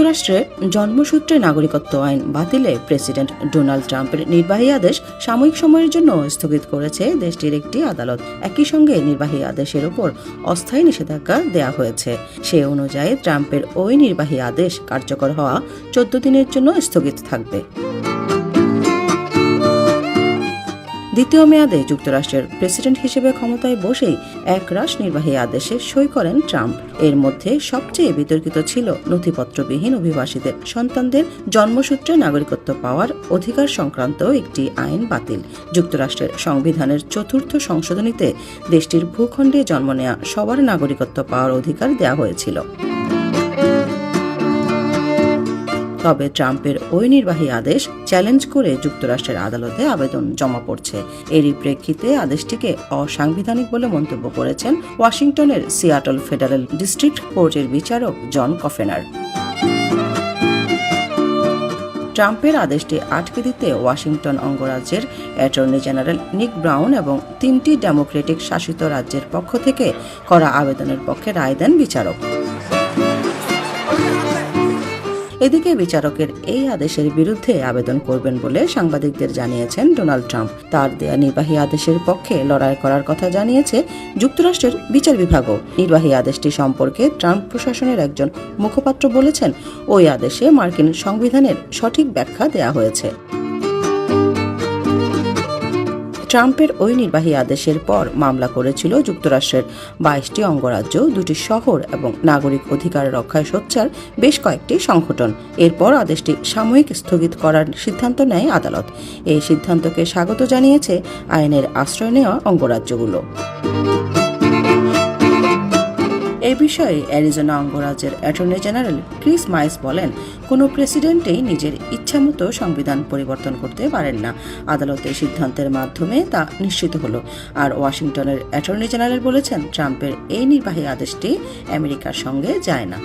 যুক্তরাষ্ট্রের জন্মসূত্রে নাগরিকত্ব আইন বাতিলে প্রেসিডেন্ট ডোনাল্ড ট্রাম্পের নির্বাহী আদেশ সাময়িক সময়ের জন্য স্থগিত করেছে। দেশটির একটি আদালত একই সঙ্গে নির্বাহী আদেশের ওপর অস্থায়ী নিষেধাজ্ঞা দেয়া হয়েছে। সে অনুযায়ী ট্রাম্পের ওই নির্বাহী আদেশ কার্যকর হওয়া চোদ্দ দিনের জন্য স্থগিত থাকবে। দ্বিতীয় মেয়াদে যুক্তরাষ্ট্রের প্রেসিডেন্ট হিসেবে ক্ষমতায় বসেই একরাশ নির্বাহী আদেশে সই করেন ট্রাম্প। এর মধ্যে সবচেয়ে বিতর্কিত ছিল নথিপত্রবিহীন অভিবাসীদের সন্তানদের জন্মসূত্রে নাগরিকত্ব পাওয়ার অধিকার সংক্রান্ত একটি আইন বাতিল। যুক্তরাষ্ট্রের সংবিধানের চতুর্থ সংশোধনীতে দেশটির ভূখণ্ডে জন্ম নেয়া সবার নাগরিকত্ব পাওয়ার অধিকার দেওয়া হয়েছিল। তবে ট্রাম্পের ওই নির্বাহী আদেশ চ্যালেঞ্জ করে যুক্তরাষ্ট্রের আদালতে আবেদন জমা পড়ছে। এরই প্রেক্ষিতে আদেশটিকে অসাংবিধানিক বলে মন্তব্য করেছেন ওয়াশিংটনের সিয়াটল ফেডারেল ডিস্ট্রিক্ট কোর্টের বিচারক জন কফেনার। ট্রাম্পের আদেশটি আটকে দিতে ওয়াশিংটন অঙ্গরাজ্যের অ্যাটর্নি জেনারেল নিক ব্রাউন এবং তিনটি ডেমোক্রেটিক শাসিত রাজ্যের পক্ষ থেকে করা আবেদনের পক্ষে রায় দেন বিচারক। এদিকে বিচারকের এই আদেশের বিরুদ্ধে আবেদন করবেন বলে সাংবাদিকদের জানিয়েছেন ডোনাল্ড ট্রাম্প। তার দেয়া নির্বাহী আদেশের পক্ষে লড়াই করার কথা জানিয়েছে যুক্তরাষ্ট্রের বিচার বিভাগও। নির্বাহী আদেশটি সম্পর্কে ট্রাম্প প্রশাসনের একজন মুখপাত্র বলেছেন, ওই আদেশে মার্কিন সংবিধানের সঠিক ব্যাখ্যা দেয়া হয়েছে। ট্রাম্পের ওই নির্বাহী আদেশের পর মামলা করেছিল যুক্তরাষ্ট্রের বাইশটি অঙ্গরাজ্য, দুটি শহর এবং নাগরিক অধিকার রক্ষায় সোচ্চার বেশ কয়েকটি সংগঠন। এরপর আদেশটি সাময়িক স্থগিত করার সিদ্ধান্ত নেয় আদালত। এই সিদ্ধান্তকে স্বাগত জানিয়েছে আইনের আশ্রয় নেওয়া অঙ্গরাজ্যগুলো। এ বিষয়ে অ্যারিজোনা অঙ্গরাজ্যের অ্যাটর্নি জেনারেল ক্রিস মাইস বলেন, কোনো প্রেসিডেন্টেই নিজের ইচ্ছামতো সংবিধান পরিবর্তন করতে পারেন না। আদালতের সিদ্ধান্তের মাধ্যমে তা নিশ্চিত হল। আর ওয়াশিংটনের অ্যাটর্নি জেনারেল বলেছেন, ট্রাম্পের এই নির্বাহী আদেশটি আমেরিকার সঙ্গে যায় না।